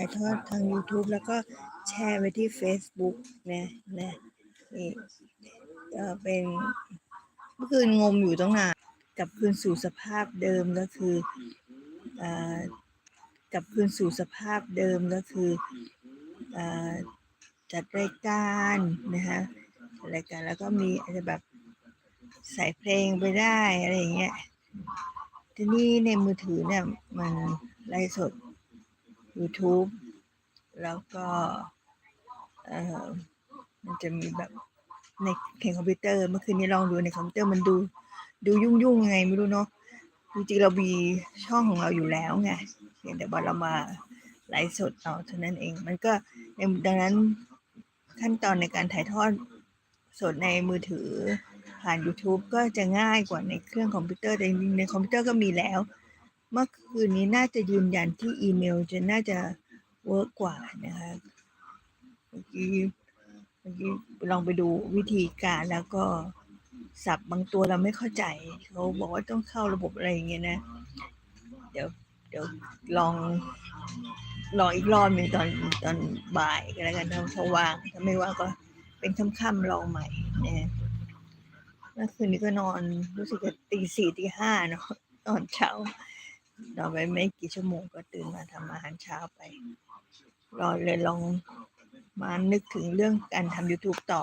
ถ่ายทอดทาง YouTube แล้วก็แชร์ไว้ที่ Facebook นะนะนี่ก็เป็นเมื่อคืนงมอยู่ตั้งนานกลับคืนสู่สภาพเดิมก็คือเอ่อกลับคืนสู่สภาพเดิมก็คือเอ่อจัดรายการนะคะรายการแล้วก็มีอาจจะแบบใส่เพลงไปได้อะไรอย่างเงี้ยทีนี้ในมือถือเนี่ยมันไลฟ์สด YouTube แล้วก็เอ่อมันจะมีแบบในในคอมพิวเตอร์ เมื่อคืนนี้ลองดูในคอมพิวเตอร์มันดู ดูยุ่งยุ่งๆยังไงไม่รู้เนาะจริงๆเรามีช่องของเราอยู่แล้วไงเพียงแต่ว่าเรามาไลฟ์สดเอาเท่านั้นเอง มันก็ดังนั้นขั้นตอนในการถ่ายทอดสดในมือถือผ่าน YouTube ก็จะง่ายกว่าในเครื่องคอมพิวเตอร์แต่จริงๆในคอมพิวเตอร์ก็มีแล้ว เมื่อคืนนี้น่าจะยืนยันที่อีเมลจะน่าจะเวิร์กกว่านะคะเมื่อกี้เมื่อกี้ลองไปดูวิธีการแล้วก็สับบางตัวเราไม่เข้าใจเขาบอกว่าต้องเข้าระบบอะไรอย่างเงี้ยนะ เดี๋ยวเดี๋ยวลองลองอีกรอบหนึ่งตอนตอนบ่ายก็แล้วกันถ้าเขาว่างถ้าไม่ว่างก็เป็นค่ำๆลองใหม่นะเมื่อคืนนี้ก็นอนรู้สึกจะตีสี่ตีห้าเนาะตอนเช้า นอนไปไม่กี่ชั่วโมงก็ตื่นมาทำอาหารเช้าไปรอเลยลองมานึกถึงเรื่องการทำ YouTube ต่อ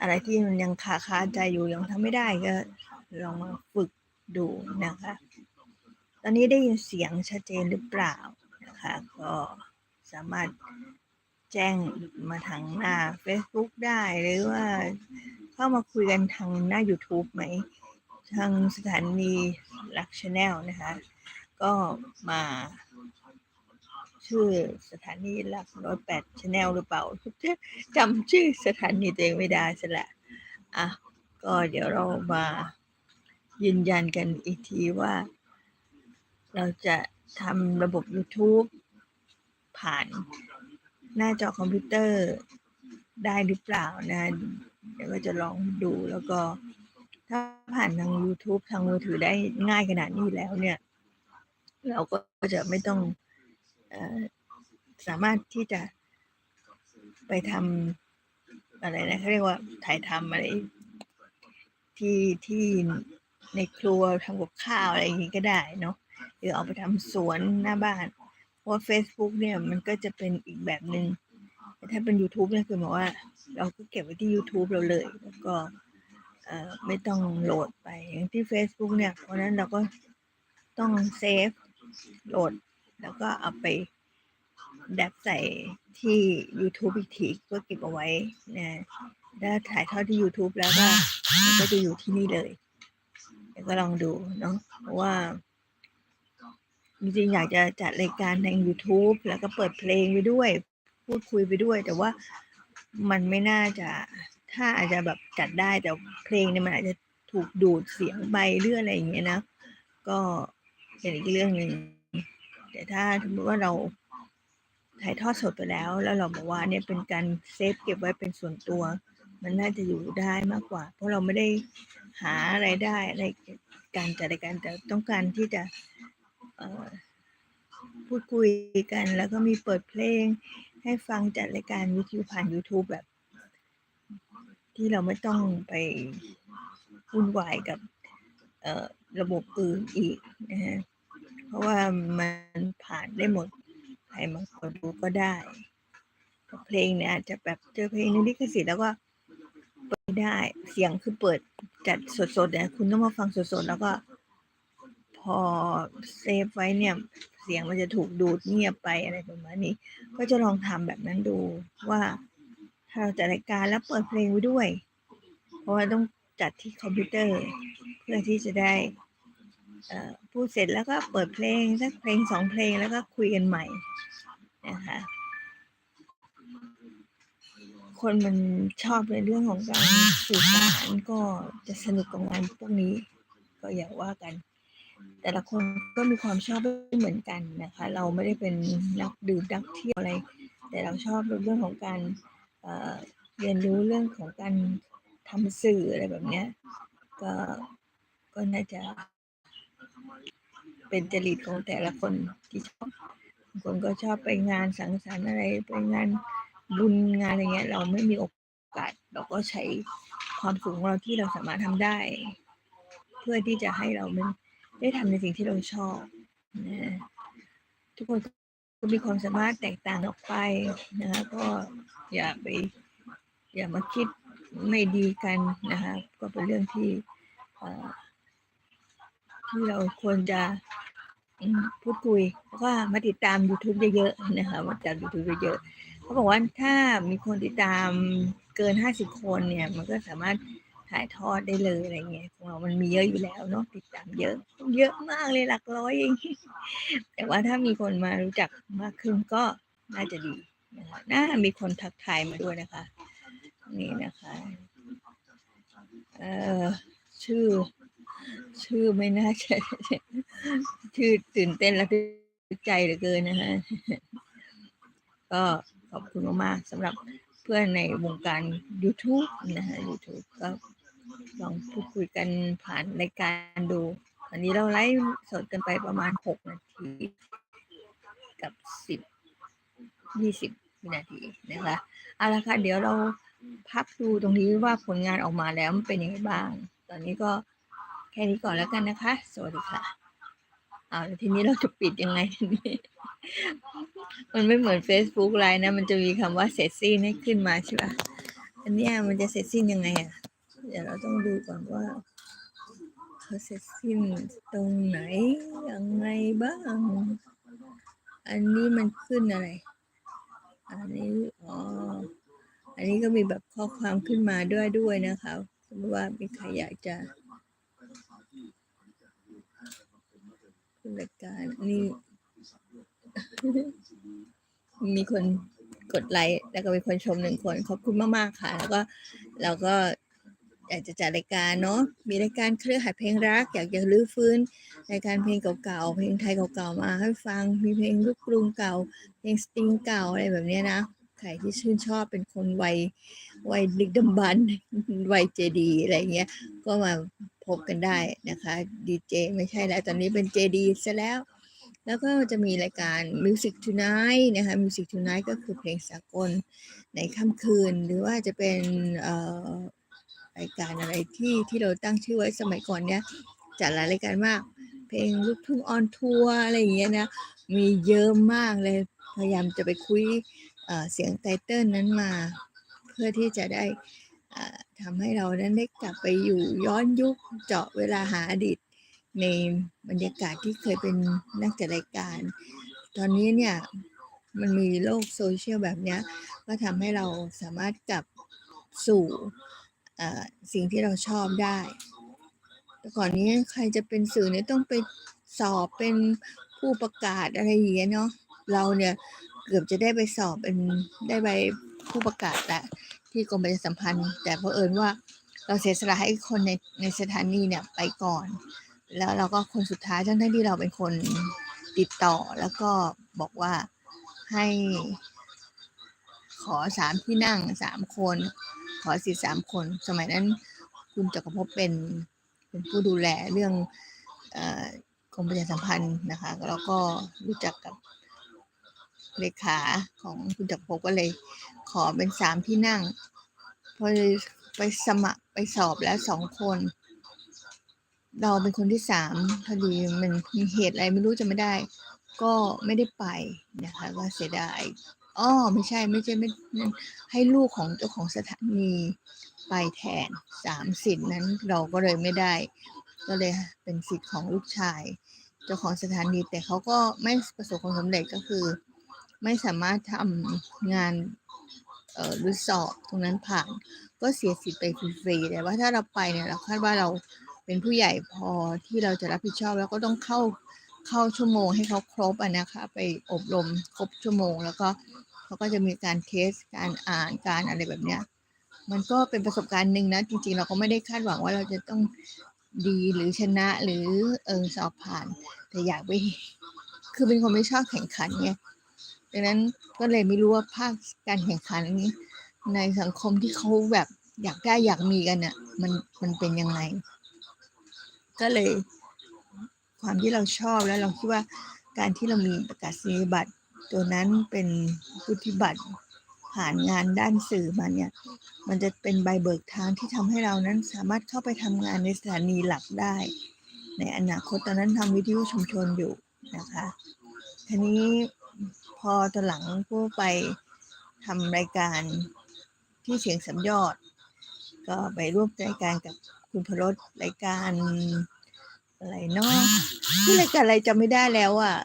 อะไรที่มันยังคาคาใจอยู่ยังทำไม่ได้ก็ลองมาฝึกดูนะคะ ตอนนี้ได้ยินเสียงชัดเจนหรือเปล่านะคะ ก็สามารถแจ้งมาทางหน้า Facebook ได้หรือว่าเข้ามาคุยกันทางหน้า YouTube ไหม ทางสถานีลักชแนลนะคะ ก็มาชื่อสถานีหลักร้อยแปดชแนลหรือเปล่าจำชื่อสถานีตัวเองไม่ได้ซะและอะก็เดี๋ยวเรามายืนยันกันอีกทีว่า เราจะทำระบบ YouTube ผ่านหน้าจอคอมพิวเตอร์ได้หรือเปล่านะเดี๋ยวก็จะลองดูแล้วก็ ถ้าผ่านทาง YouTube ทางมือถือได้ง่ายขนาดนี้แล้วเนี่ย เราก็จะไม่ต้องอสามารถที่จะไปทำอะไรนะเขาเรียกว่าถ่ายทำอะไรที่ที่ในครัวทำกับข้าวอะไรอย่างนี้ก็ได้เนาะหรือเอาไปทำสวนหน้าบ้าน เพราะว่า Facebook เนี่ยมันก็จะเป็นอีกแบบหนึง่งถ้าเป็น YouTube เนี่ยคือหมายว่า เราก็เก็บไว้ที่ YouTube เราเลย แล้วก็ไม่ต้องโหลดไปอย่างที่ Facebook เนี่ยเพราะนั้นเราก็ต้องเซฟ โหลด แล้วก็เอาไปดับใส่ที่ YouTube อีกทีก็เก็บเอาไว้นะถ้าถ่ายทอดที่ YouTube แล้วก็มันก็จะอยู่ที่นี่เลยเดี๋ยวก็ลองดูเนาะเพราะว่าจริงๆอยากจะจัดรายการใน YouTube แล้วก็เปิดเพลงไปด้วย พูดคุยไปด้วย แต่ว่ามันไม่น่าจะถ้าอาจจะแบบจัดได้แต่เพลงเนี่ยมันอาจจะถูกดูดเสียงไปเรื่องอะไรอย่างเงี้ยนะ ก็ เป็นอีกเรื่องหนึ่งแต่ถ้าสมมติว่าเราถ่ายทอดสดไปแล้ว แล้วเราบอกว่าเนี่ยเป็นการเซฟเก็บไว้เป็นส่วนตัว มันน่าจะอยู่ได้มากกว่า เพราะเราไม่ได้หาไรายได้อะไรการจัดรายการแต่ต้องการที่จะพูดคุยกัน แล้วก็มีเปิดเพลง ให้ฟังจัดรายการวิทยุผ่าน YouTube แบบ ที่เราไม่ต้องไปวุ่นวายกับ ระบบอื่นอีกนะฮะเพราะว่ามันผ่านได้หมด ใครมาขอดูก็ได้เพลงเนี่ยอาจจะแบบเจอเพลงในลิขสิทธิ์แล้วก็เปิดไม่ได้เสียงคือเปิดจัดสดๆเนี่ยคุณต้องมาฟังสดๆแล้วก็ พอเซฟไว้เนี่ย เสียงมันจะถูกดูดเงียบไปอะไรประมาณนี้ ก็จะลองทำแบบนั้นดูว่าถ้าเราจัดรายการแล้วเปิดเพลงไว้ด้วย เพราะว่าต้องจัดที่คอมพิวเตอร์ พื่อที่จะได้พูดเสร็จแล้วก็เปิดเพลงสักเพลงสองเพลงแล้วก็คุยกันใหม่นะคะคนมันชอบในเรื่องของการสื่อสารก็จะสนุกกับงานพวกนี้ ก็อย่าว่ากัน แต่ละคนก็มีความชอบไม่เหมือนกันนะคะ เราไม่ได้เป็นนักดื่มนักเที่ยวอะไร แต่เราชอบเรื่องของการเเรียนรู้เรื่องของการทำสื่ออะไรแบบเนี้ยก็ ก็น่าจะ เป็นจริตของแต่ละคนที่ชอบบางคนก็ชอบไปงานสังสรรค์อะไรไปงานบุญงานอะไรเงี้ย เราไม่มีโอกาส เราก็ใช้ความสูงของเราที่เราสามารถทำได้ เพื่อที่จะให้เราได้ทำในสิ่งที่เราชอบนะทุกคนก็มีความสามารถแตกต่างออกไปนะคะก็อย่าไป อย่ามาคิดไม่ดีกันนะคะก็เป็นเรื่องที่ ที่เราควรจะพูดคุยแล้วก็มาติดตาม YouTube เยอะๆนะคะมาจาก YouTube เยอะๆเขาบอกว่าถ้ามีคนติดตามเกิน50คนเนี่ย มันก็สามารถถ่ายทอดได้เลยอะไรเงี้ยของเรามันมีเยอะอยู่แล้วเนาะติดตามเยอะ เยอะมากเลยหลักร้อยเองแต่ว่าถ้ามีคนมารู้จักมากขึ้นก็น่าจะดีนะคะน่ามีคนทักทายมาด้วยนะคะ นี่นะคะ เอ่อชื่อ ชื่อไม่น่าจะชื่อตื่นเต้นและทึกใจเหลือเกินนะฮะก็ขอบคุณมากๆสำหรับเพื่อนในวงการ YouTube นะฮะ YouTube ก็ลองพูดคุยกันผ่านรายการดูอันนี้เราไลฟ์สดกันไปประมาณ 6 นาที กับ 10 20 วินาทีนะคะเอาละค่ะ เดี๋ยวเราพักดูตรงนี้ว่าผลงานออกมาแล้วมันเป็นยังไงบ้าง ตอนนี้ก็ ค่นี้ก่อนแล้วกันนะคะ สวัสดีค่ะเอาวทีนี้เราจะปิดยังไงทีนี้มันไม่เหมือน Facebook ไลน์นะ มันจะมีคำว่าเสร็จสิ้นให้ขึ้นมาใช่ปะอันนี้มันจะเสร็จสิ้นยังไงอะ เดี๋ยวเราต้องดูก่อนว่าเขาเสร็จสิ้นตรงไหนยังไงบ้าง อันนี้มันขึ้นอะไร อันนี้อ๋ออันนี้ก็มีแบบข้อความขึ้นมาด้วยด้วยนะคะสมมติว่ามีใครอยากจะ ขึ้นรายการนี่ มีคนกดไลค์แล้วก็มีคนชมหนึ่งคน ขอบคุณมากๆค่ะ แล้วก็เราก็อยากจะจัดรายการเนาะ มีรายการเครือข่ายเพลงรัก อยากจะรื้อฟื้นรายการเพลงเก่าๆ เพลงไทยเก่าๆ มาให้ฟัง มีเพลงลูกกรุงเก่า เพลงสตริงเก่าอะไรแบบนี้นะ ใครที่ชื่นชอบเป็นคนวัยวัยดึกดำบรรวัยเจดีอะไรเงี้ย ก็มา พบกันได้นะคะดีเจไม่ใช่แล้ว ตอนนี้เป็นเจดีซะแล้ว แล้วก็จะมีรายการ Music Tonight นะคะ Music Tonight ก็คือเพลงสากลในค่ำคืน หรือว่าจะเป็นเอ่อรายการอะไรที่ที่เราตั้งชื่อไว้สมัยก่อนเนี้ยจัดหลายรายการมาก เพลงลูกทุ่งออนทัวร์อะไรอย่างเงี้ยนะมีเยอะมากเลย พยายามจะไปคุยเอ่อเสียงไตเติลนั้นมา เพื่อที่จะได้ ทำให้เรานั้นได้กลับไปอยู่ย้อนยุคเจาะเวลาหาอดีต ในบรรยากาศที่เคยเป็นนักจัดรายการ ตอนนี้เนี่ยมันมีโลกโซเชียลแบบนี้ก็ทำให้เราสามารถกลับสู่สิ่งที่เราชอบได้ แต่ก่อนนี้ใครจะเป็นสื่อเนี่ยต้องไปสอบเป็นผู้ประกาศอะไรอย่างเงี้ยเนาะเราเนี่ยเกือบจะได้ไปสอบเป็นได้ไปผู้ประกาศแหละ ที่กรมประชาสัมพันธ์ แต่เพอเอิญว่าเราเสียสละให้คนในในสถานีเนี่ยไปก่อน แล้วเราก็คนสุดท้ายทั้งที่เราเป็นคนติดต่อแล้วก็บอกว่าให้ขอสามที่นั่งสามคน ขอสิทธิ์สามคน สมัยนั้นคุณจักรภพเป็นเป็นผู้ดูแลเรื่องกรมประชาสัมพันธ์นะคะแล้วก็รู้จักกับเลขาของคุณจักรภพก็เลย ขอเป็นสามที่นั่ง พอไปสมัครไปสอบแล้วสองคน เราเป็นคนที่สามพอดีมันมีเหตุอะไรไม่รู้จะไม่ได้ ก็ไม่ได้ไปนะคะ ก็เสียดายอ้อไม่ใช่ไม่ใช่ไม่ให้ลูกของเจ้าของสถานีไปแทนสามสิทธิ์นั้นเราก็เลยไม่ได้ ก็เลยเป็นสิทธิ์ของลูกชายเจ้าของสถานีแต่เขาก็ไม่ประสบความสำเร็จก็คือ ไม่สามารถทำงาน เอ่อรือสอบตรงนั้นผ่านก็เสียสิทธิ์ไปฟรีๆแต่ว่าถ้าเราไปเนี่ยเราคาดว่าเราเป็นผู้ใหญ่พอที่เราจะรับผิดชอบแล้วก็ต้องเข้าเข้าชั่วโมงให้เขาครบอะนะคะ ไปอบรมครบชั่วโมง แล้วก็เขาก็จะมีการเทสการอ่านการอะไรแบบเนี้ยมันก็เป็นประสบการณ์หนึ่งนะ จริงๆ เราก็ไม่ได้คาดหวังว่าเราจะต้องดีหรือชนะหรือเออสอบผ่าน แต่อยากไปคือเป็นคนไม่ชอบแข่งขันไง ดังนั้นก็เลยไม่รู้ว่าภาคการแข่งขันนี้ ในสังคมที่เขาแบบอยากได้อยากมีกันอะ มันมันเป็นยังไง ก็เลย ความที่เราชอบแล้วเราคิดว่าการที่เรามีประกาศนียบัตร ตัวนั้นเป็นวุฒิบัตรผ่านงานด้านสื่อมาเนี่ย มันจะเป็นใบเบิกทางที่ทำให้เรานั้นสามารถเข้าไปทำงานในสถานีหลักได้ ในอนาคตตอนนั้นทำวิทยุชุมชนอยู่นะคะทีนี้ พอตอนหลังก็ไปทำรายการที่เสียงสำยอด ก็ไปร่วมรายการกับคุณพรสรายการอะไรเนาะชื่อรายการอะไรจำไม่ได้แล้วอะ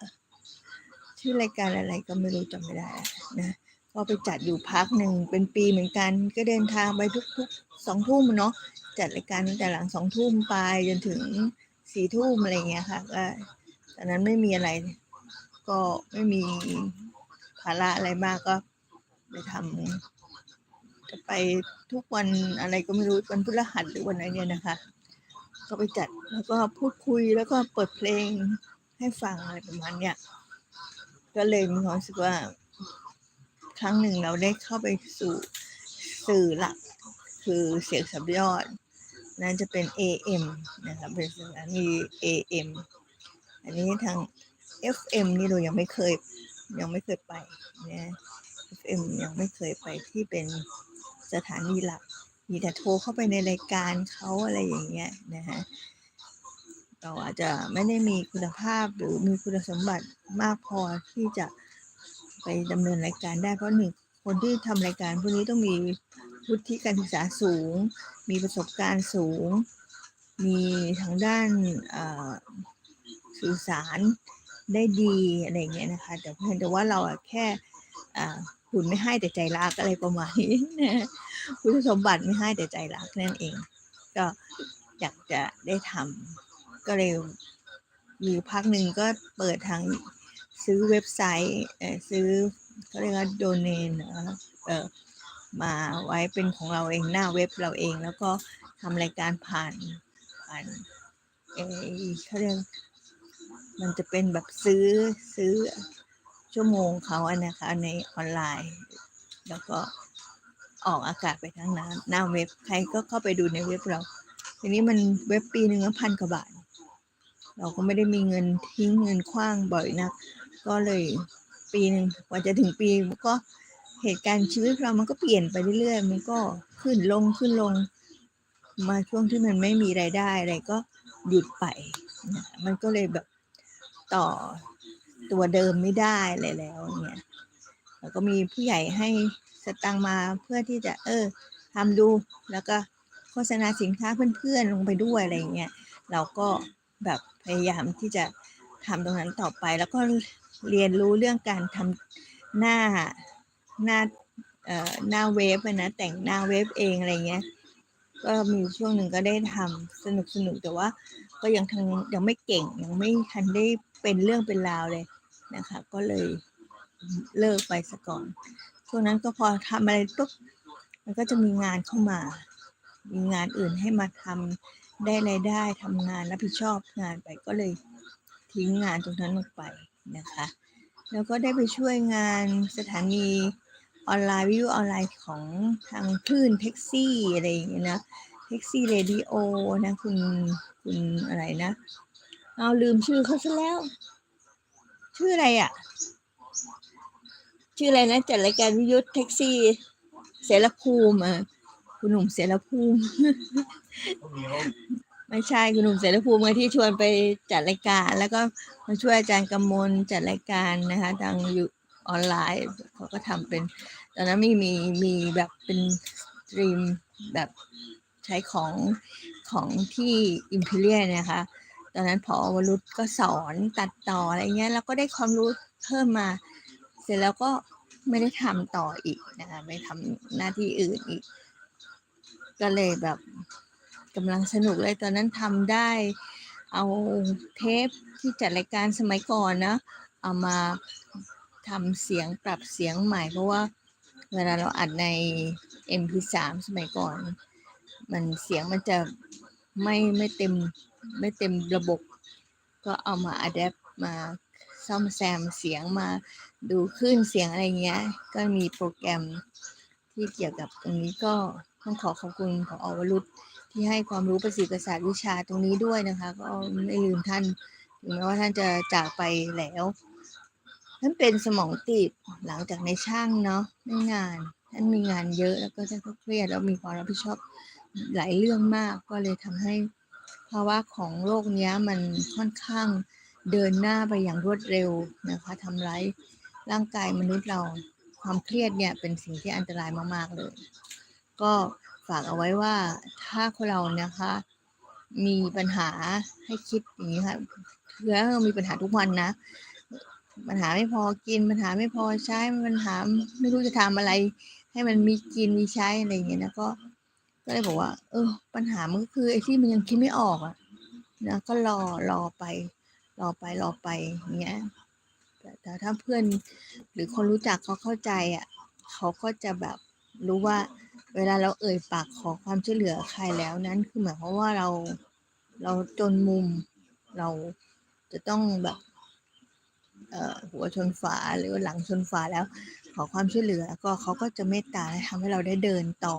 ชื่อรายการอะไรก็ไม่รู้จำไม่ได้นะก็ไปจัดอยู่พักหนึ่งเป็นปีเหมือนกัน ก็เดินทางไปทุกๆสองทุ่มเนาะจัดรายการตั้งแต่หลังสองทุ่มไปจนถึงสี่ทุ่มอะไรเงี้ยค่ะก็ตอนนั้นไม่มีอะไร ก็ไม่มีภาระอะไรมากก็ไปทำจะไปทุกวันอะไรก็ไม่รู้วันพฤหัสหรือวันไหนเนี่ยนะคะ ก็ไปจัดแล้วก็พูดคุยแล้วก็เปิดเพลงให้ฟังอะไรประมาณเนี้ยก็เลยมีความรู้สึกว่า ครั้งหนึ่งเราได้เข้าไปสู่สื่อหลัก คือเสียงสับยอดนั่นจะเป็น AM นะครับเป็นสถานี AM อันนี้ทาง FM นี่เรายังไม่เคยยังไม่เคยไปนะ FM ยังไม่เคยไปที่เป็นสถานีหลัก มีแต่โทรเข้าไปในรายการเขาอะไรอย่างเงี้ยนะฮะเราอาจจะไม่ได้มีคุณภาพหรือมีคุณสมบัติมากพอที่จะไปดำเนินรายการได้เพราะหนึ่งคนที่ทำรายการพวกนี้ต้องมีวุฒิการศึกษาสูง มีประสบการณ์สูง มีทางด้านสื่อสาร ได้ดีอะไรเงี้ยนะคะ แต่เพียงแต่ว่าเราอะแค่อ่าหุ่นไม่ให้แต่ใจรักอะไรประมาณนี้นะคุณสมบัติไม่ให้แต่ใจรักนั่นเอง ก็อยากจะได้ทำก็เลยมีพักหนึ่งก็เปิดทางซื้อเว็บไซต์เออซื้อเขาเรียกว่าโดเนนเออมาไว้เป็นของเราเองหน้าเว็บเราเอง แล้วก็ทำรายการผ่านผ่านเออเขาเรียก มันจะเป็นแบบซื้อซื้อชั่วโมงเขาอะนะคะในออนไลน์ แล้วก็ออกอากาศไปทั้งหน้าหน้าเว็บใครก็เข้าไปดูในเว็บเรา ทีนี้มันเว็บปีหนึ่งก็พันกว่าบาท เราก็ไม่ได้มีเงินทิ้งเงินคว้างบ่อยนักก็เลยปีหนึ่งกว่าจะถึงปีก็เหตุการณ์ชีวิตเรามันก็เปลี่ยนไปเรื่อยๆ มันก็ขึ้นลงขึ้นลง มาช่วงที่มันไม่มีรายได้อะไรก็หยุดไปนะมันก็เลยแบบ ต่อตัวเดิมไม่ได้เลยแล้วเนี่ยแล้วก็มีผู้ใหญ่ให้สตังมาเพื่อที่จะเออทำดูแล้วก็โฆษณาสินค้าเพื่อนๆลงไปด้วยอะไรเงี้ยเราก็แบบพยายามที่จะทำตรงนั้นต่อไป แล้วก็เรียนรู้เรื่องการทำหน้าหน้าเอ่อหน้าเว็บอะนะแต่งหน้าเว็บเองอะไรเงี้ยก็มีช่วงหนึ่งก็ได้ทำสนุกสนุกแต่ว่าก็ยังทางยังไม่เก่งยังไม่ทันได้ เป็นเรื่องเป็นราวเลยนะคะ ก็เลยเลิกไปซะก่อน ช่วงนั้นก็พอทำอะไรปุ๊บมันก็จะมีงานเข้ามา มีงานอื่นให้มาทำได้รายได้ทำงานรับผิดชอบงานไปก็เลยทิ้งงานตรงนั้นลงไปนะคะ แล้วก็ได้ไปช่วยงานสถานีออนไลน์วิวออนไลน์ของทางคลื่นแท็กซี่อะไรอย่างเงี้ยนะแท็กซี่เรดิโอนะคุณคุณอะไรนะ เอาลืมชื่อเขาซะแล้ว ชื่ออะไรอะ ชื่ออะไรนะจัดรายการวิทยุแท็กซี่ เสรภูมิอะคุณหนุ่มเสรภูมิ ไม่ใช่คุณหนุ่มเสรภูมิที่ชวนไปจัดรายการ แล้วก็มาช่วยอาจารย์กำมลจัดรายการนะคะทางอยู่ออนไลน์เขาก็ทำเป็น ตอนนั้นมีมีมีแบบเป็นสตรีมแบบใช้ของของที่อิมพีเรียนะคะ ตอนนั้นพอวรุษก็สอนตัดต่ออะไรเงี้ยแล้วก็ได้ความรู้เพิ่มมา เสร็จแล้วก็ไม่ได้ทำต่ออีกนะคะไม่ทำหน้าที่อื่นอีก ก็เลยแบบกำลังสนุกเลยตอนนั้นทำได้เอาเทปที่จัดรายการสมัยก่อนนะเอามาทำเสียงปรับเสียงใหม่ เพราะว่าเวลาเราอัดใน MP3 สมัยก่อน มันเสียงมันจะไม่ไม่เต็ม ไม่เต็มระบบ ก็เอามาอัดแอปมาซ่อมแซมเสียงมาดูคลื่นเสียงอะไรเงี้ย ก็มีโปรแกรมที่เกี่ยวกับตรงนี้ก็ต้องขอขอบคุณขออวรุษที่ให้ความรู้ประสิทธิศาสตร์วิชาตรงนี้ด้วยนะคะ ก็ไม่ลืมท่านถึงแม้ว่าท่านจะจากไปแล้วท่านเป็นสมองติดหลังจากในช่างเนาะไม่งานท่านมีงานเยอะแล้วก็ท่านก็เครียดแล้วมีความรับผิดชอบหลายเรื่องมากก็เลยทำให้าวะของโรคเนี้ยมันค่อนข้างเดินหน้าไปอย่างรวดเร็วนะคะทำร้ายร่างกายมนุษย์เราความเครียดเนี่ยเป็นสิ่งที่อันตรายมาก ๆ เลย ก็ฝากเอาไว้ว่าถ้าคนเรานะคะ มีปัญหาให้คิดอย่างนี้ค่ะคือเรามีปัญหาทุกวันนะ ปัญหาไม่พอกินปัญหาไม่พอใช้ปัญหาไม่รู้จะทำอะไร ให้มันมีกินมีใช้อะไรอย่างเงี้ยนะก็ ก็เลยบอกว่า เออ ปัญหามันก็คือไอ้ที่มันยังคิดไม่ออกอะนะก็รอรอไป รอไปรอไปอย่างเงี้ยแต่ถ้าเพื่อนหรือคนรู้จักเขาเข้าใจอะเขาก็จะแบบรู้ว่า เวลาเราเอ่ยปากขอความช่วยเหลือใครแล้วนั้นคือหมายความว่าเราเราจนมุมเราจะต้องแบบเอ่อหัวชนฝาหรือหลังชนฝาแล้ว ขอความช่วยเหลือก็เขาก็จะเมตตาทำให้เราได้เดินต่อ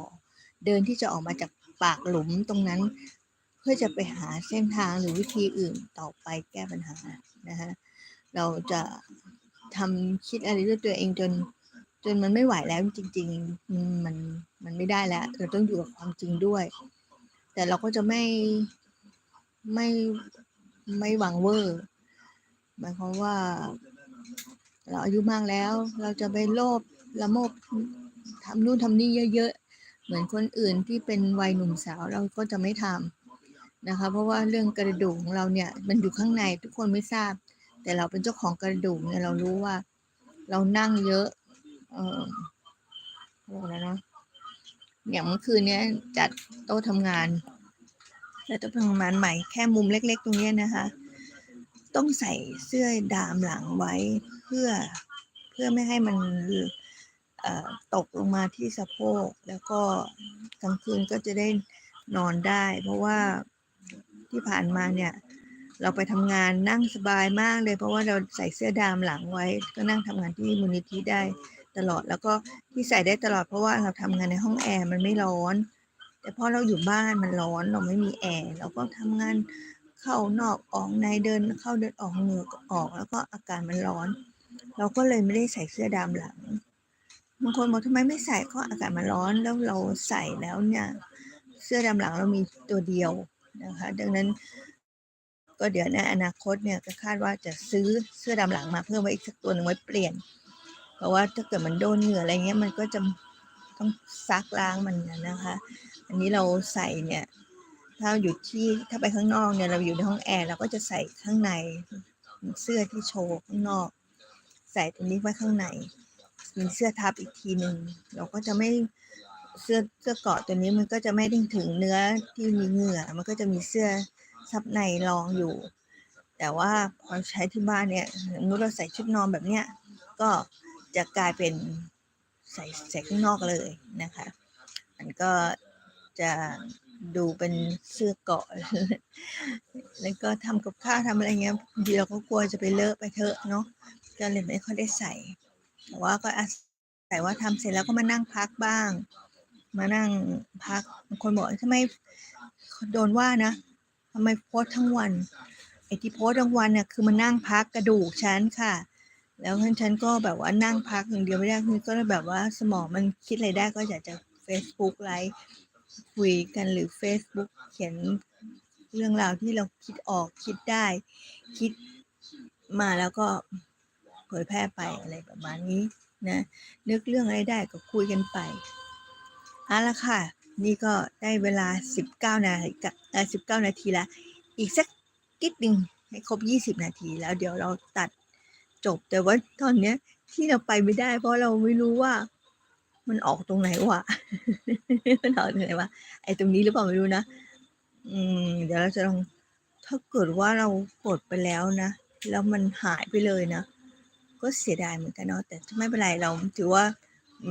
เดินที่จะออกมาจากปากหลุมตรงนั้น เพื่อจะไปหาเส้นทางหรือวิธีอื่นต่อไปแก้ปัญหานะคะเราจะทำคิดอะไรด้วยตัวเองจน จนมันไม่ไหวแล้วจริงๆมมันมันไม่ได้แล้วเราต้องอยู่กับความจริงด้วย แต่เราก็จะไม่ไม่ไม่หวังเวอร์หมายความว่า เราอายุมากแล้ว เราจะไปโลภละโมบทำนู่นทำนี่เยอะๆ เหมือนคนอื่นที่เป็นวัยหนุ่มสาวเราก็จะไม่ทำนะคะ เพราะว่าเรื่องกระดูกของเราเนี่ยมันอยู่ข้างในทุกคนไม่ทราบ แต่เราเป็นเจ้าของกระดูกเนี่ยเรารู้ว่า เรานั่งเยอะ เอออะไรนะอย่างเมื่อคืนเนี้ยจัดโต๊ะทำงานจัดโต๊ะทำงานใหม่แค่มุมเล็ก ๆ ตรงเนี้ยนะคะ ต้องใส่เสื้อดามหลังไว้เพื่อเพื่อไม่ให้มันเตกลงมาที่สะโพก แล้วก็กลางคืนก็จะได้นอนได้ เพราะว่าที่ผ่านมาเนี่ย เราไปทำงานนั่งสบายมากเลย เพราะว่าเราใส่เสื้อดามหลังไว้ ก็นั่งทำงานที่มูลนิธิได้ตลอด แล้วก็ที่ใส่ได้ตลอดเพราะว่าเราทำงานในห้องแอร์มันไม่ร้อน แต่พอเราอยู่บ้านมันร้อนเราไม่มีแอร์เราก็ทำงานเข้านอกออกในเดินเข้าเดินออกเหงื่อออก แล้วก็อากาศมันร้อน เราก็เลยไม่ได้ใส่เสื้อดำหลัง บางคนบอกทำไมไม่ใส่ก็อากาศมันร้อนแล้วเราใส่แล้วเนี่ยเสื้อดำหลังเรามีตัวเดียวนะคะ ดังนั้น ก็เดี๋ยวในอนาคตเนี่ยก็คาดว่าจะซื้อเสื้อดำหลังมาเพิ่มไว้อีกสักตัวหนึ่งไว้เปลี่ยน เพราะว่าถ้าเกิดมันโดนเหงื่ออะไรเงี้ยมันก็จะต้องซักล้างมันนะคะ อันนี้เราใส่เนี่ยถ้าอยู่ที่ถ้าไปข้างนอกเนี่ยเราอยู่ในห้องแอร์เราก็จะใส่ข้างในเสื้อที่โชว์ข้างนอก ใส่ตรงนี้ไว้ข้างใน มีเสื้อทับอีกทีหนึ่งเราก็จะไม่เสื้อเสื้อเกาะตัวนี้มันก็จะไม่ได้ถึงเนื้อที่มีเหงื่อ มันก็จะมีเสื้อซับในรองอยู่ แต่ว่าพอใช้ที่บ้านเนี่ยสมมติเราใส่ชุดนอนแบบเนี้ยก็จะกลายเป็นใส่ใส่ข้างนอกเลยนะคะ มันก็จะดูเป็นเสื้อเกาะ แล้วก็ทำกับข้าวทำอะไรเงี้ยบางทีเราก็กลัวจะไปเลอะไปเถอะเนาะ ก็เลยไม่ค่อยได้ใส่ แต่ว่าก็อาศัยว่าทำเสร็จแล้วก็มานั่งพักบ้าง มานั่งพักคนบอกทำไมโดนว่านะทำไมโพสทั้งวันไอที่โพสทั้งวันเนี่ยคือมานั่งพักกระดูกฉันค่ะ แล้วฉันก็แบบว่านั่งพักอย่างเดียวไม่ได้คือก็แบบว่าสมองมันคิดอะไรได้ก็อยากจะ Facebook ไลฟ์คุยกันหรือ Facebook เขียนเรื่องราวที่เราคิดออกคิดได้ คิดมาแล้วก็ เผยแพร่ไปอะไรประมาณนี้นะนึกเรื่องอะไรได้ก็คุยกันไปเอาละค่ะ นี่ก็ได้เวลา 19 นาทีเอ่อ19 นาทีละอีกสักนิดหนึ่งให้ครบ 20 นาที แล้วเดี๋ยวเราตัดจบ แต่ว่าตอนเนี้ยที่เราไปไม่ได้ เพราะเราไม่รู้ว่ามันออกตรงไหนวะมันออกตรงไหนวะไอ้ตรงนี้หรือเปล่าไม่รู้นะ อืม เดี๋ยวเราจะลองถ้าเกิดว่าเรากดไปแล้วนะ แล้วมันหายไปเลยนะ ก็เสียดายเหมือนกันเนาะแต่ไม่เป็นไรเราถือว่า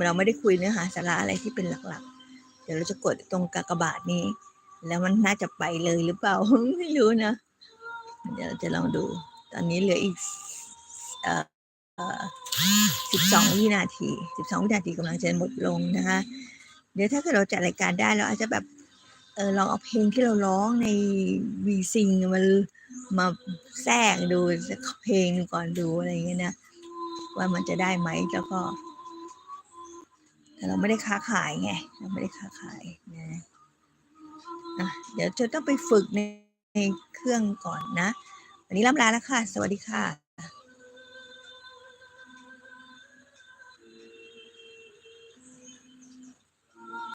เราไม่ได้คุยเนื้อหาสาระอะไรที่เป็นหลักๆ เดี๋ยวเราจะกดตรงกากบาทนี้ แล้วมันน่าจะไปเลยหรือเปล่า ไม่รู้นะ เดี๋ยวเราจะลองดู ตอนนี้เหลืออีกเอ่อเอ่อ12วินาที12วินาทีกำลังจะหมดลงนะคะ เดี๋ยวถ้าเกิดเราจัดรายการได้เราอาจจะแบบเออลองเอาเพลงที่เราร้องในวีซิงมามาแทรกดูสักเพลงหนึ่งก่อนดูอะไรอย่างเงี้ยนะ ว่ามันจะได้ไหมแล้วก็แต่เราไม่ได้ค้าขายไงเราไม่ได้ค้าขายนะอะเดี๋ยวจะต้องไปฝึกในในเครื่องก่อนนะ วันนี้ล่ำลาแล้วค่ะ สวัสดีค่ะ